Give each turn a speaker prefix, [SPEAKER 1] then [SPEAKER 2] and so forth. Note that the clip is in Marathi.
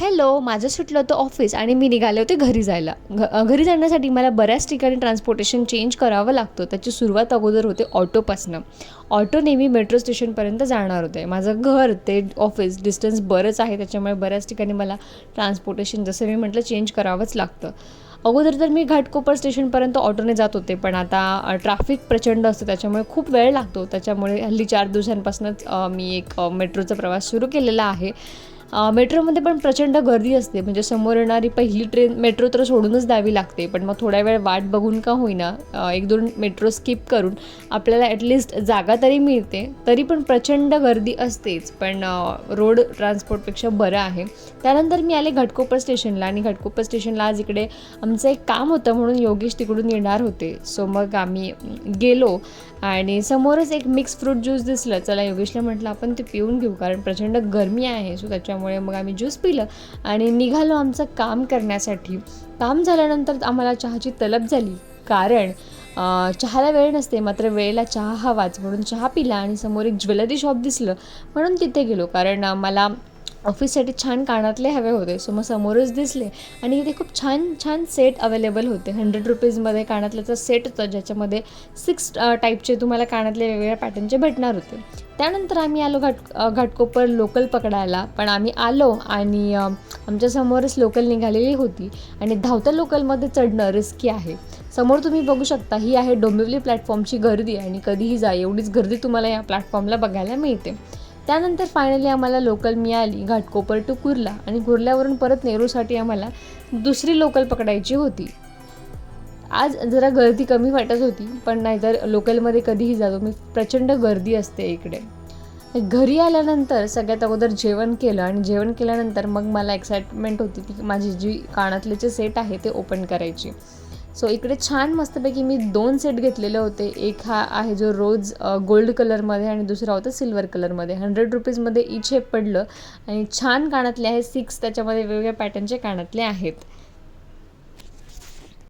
[SPEAKER 1] हॅलो माझं सुटलं होतं ऑफिस आणि मी निघाले होते घरी जायला. घ घरी जाण्यासाठी मला बऱ्याच ठिकाणी ट्रान्सपोर्टेशन चेंज करावं लागतं. त्याची सुरुवात अगोदर होते ऑटोपासनं. ऑटो नेहमी मेट्रो स्टेशनपर्यंत जाणार होते. माझं घर ते ऑफिस डिस्टन्स बरंच आहे. त्याच्यामुळे बऱ्याच ठिकाणी मला ट्रान्सपोर्टेशन जसं मी म्हटलं चेंज करावंच लागतं. अगोदर तर मी घाटकोपर स्टेशनपर्यंत ऑटोने जात होते. पण आता ट्रॅफिक प्रचंड असतं. त्याच्यामुळे खूप वेळ लागतो. त्याच्यामुळे हल्ली चार दिवसांपासूनच मी एक मेट्रोचा प्रवास सुरू केलेला आहे. मेट्रोमध्ये पण प्रचंड गर्दी असते. म्हणजे समोर येणारी पहिली ट्रेन मेट्रो तर सोडूनच द्यावी लागते. पण मग थोड्या वेळ वाट बघून का होईना एक दोन मेट्रो स्किप करून आपल्याला ॲटलिस्ट जागा तरी मिळते. तरी पण प्रचंड गर्दी असतेच. पण रोड ट्रान्सपोर्टपेक्षा बरं आहे. त्यानंतर मी आले घाटकोपर स्टेशनला आणि घाटकोपर स्टेशनला आज इकडे आमचं एक काम होतं म्हणून योगेश तिकडून येणार होते. सो मग आम्ही गेलो आणि समोरच एक मिक्स फ्रूट ज्यूस दिसलं. चला योगेशला म्हटलं आपण ते पिऊन घेऊ कारण प्रचंड गरमी आहे. सो त्याच्या त्याच्यामुळे मग आम्ही ज्यूस पिलं आणि निघालो आमचं काम करण्यासाठी. काम झाल्यानंतर आम्हाला चहाची तलब झाली. कारण चहाला वेळ नसते मात्र वेळेला चहा हवाच म्हणून चहा पिला आणि समोर एक ज्वेलरी शॉप दिसलं म्हणून तिथे गेलो. कारण मला ऑफिससाठी छान कानातले हवे होते. सो मग समोरच दिसले. आणि इथे खूप छान छान सेट अवेलेबल होते. हंड्रेड रुपीजमध्ये कानातल्याचा सेट होता ज्याच्यामध्ये सिक्स टाईपचे तुम्हाला कानातले वेगवेगळ्या पॅटर्नचे भेटणार होते. त्यानंतर आम्ही आलो घाट घाटकोपर लोकल पकडायला. पण आम्ही आलो आणि आमच्यासमोरच लोकल निघालेली होती. आणि धावत्या लोकलमध्ये चढणं रिस्की आहे. समोर तुम्ही बघू शकता ही आहे डोंबिवली प्लॅटफॉर्मची गर्दी. आणि कधीही जा एवढीच गर्दी तुम्हाला या प्लॅटफॉर्मला बघायला मिळते. त्यानंतर फायनली आम्हाला लोकल मिळाली घाटकोपर टू कुर्ला. आणि कुर्ल्यावरून परत नेरूसाठी आम्हाला दुसरी लोकल पकडायची होती. आज जरा गर्दी कमी वाटत होती पण नाहीतर लोकलमध्ये कधीही जातो. मी प्रचंड गर्दी असते इकडे. घरी आल्यानंतर सगळ्यात अगोदर जेवण केलं आणि जेवण केल्यानंतर मग मला एक्साइटमेंट होती की माझी जी कानातले जे सेट आहे ते ओपन करायची. सो इकडे छान मस्तपैकी मी दोन सेट घेतलेले होते. एक हा आहे जो रोज गोल्ड कलरमध्ये आणि दुसरा होता सिल्वर कलरमध्ये हंड्रेड रुपीजमध्ये इच हे पडलं आणि छान कानातले आहे. सिक्स त्याच्यामध्ये वेगवेगळ्या पॅटर्नचे कानातले आहेत.